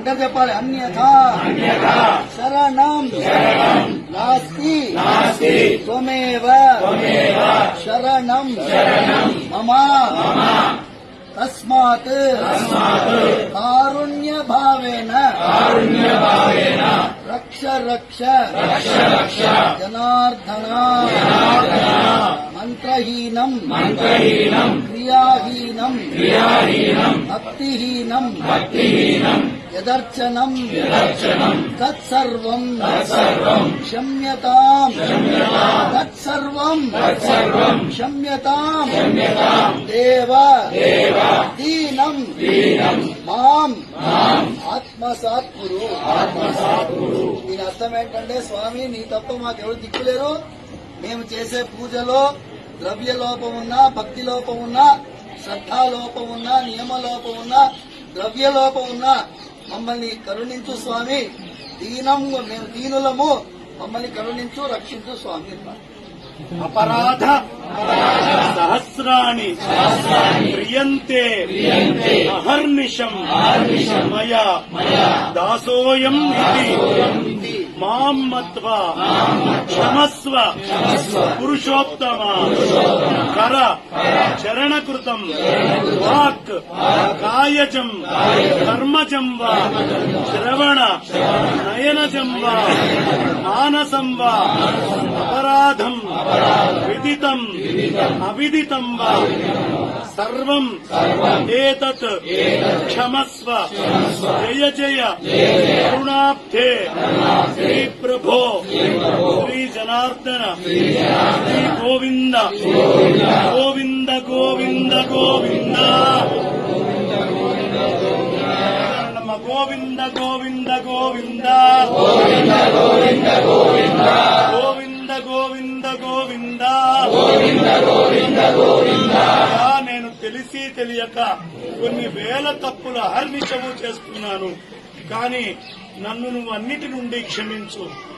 అందరు చెప్పాలి అన్యథా శరణం నాస్తి త్వమేవ శరణం మమ తస్మాత్ కారుణ్య భావేన రక్ష రక్ష జనార్దన మంత్రహీనం క్రియాహీనం భక్తిహీనం యదర్చనం తత్సర్వం క్షమ్యతాం తత్సర్వం క్షమ్యతాం దేవ దీనం మాం ఆత్మసాత్ కురు దీని అర్థం ఏంటంటే స్వామి నీ తప్ప మాకెవరు దిక్కులేరు. మేము చేసే పూజలో ద్రవ్య లోపం ఉన్నా భక్తి లోపం ఉన్నా శ్రద్ధా లోపం ఉన్నా నియమ లోపం ఉన్నా ద్రవ్య లోపం ఉన్నా మమ్మల్ని కరుణించు స్వామి దీనం మేము దీనులము మమ్మల్ని కరుణించు రక్షించు స్వామి. అపరాధ సహస్రాణి క్రియంతే అహర్నిశం మయా దాసోయం ఇది మాం మత్వా క్షమస్వ. పురుషోత్తమ. కర. చరణకృతం. వాక్. కాయజం. కర్మజం వా. శ్రవణ. నయనజం వా. మానసం వా. అపరాధం. విదితం. అవిదితం వా. సర్వం. ఏతత్. క్షమస్వ. జయ జయ. కరుణాబ్ధే శ్రీ గోవింద. గోవింద గోవింద గోవింద. గోవింద గోవింద గోవింద గోవింద. గోవింద గోవింద గోవింద. గోవింద గోవింద గోవింద గోవింద నేను తెలిసి తెలియక కొన్ని వేల తప్పుల అహర్నిశము చేసుకున్నాను కానీ నన్ను నువ్వు అన్నిటి నుండి క్షమించు.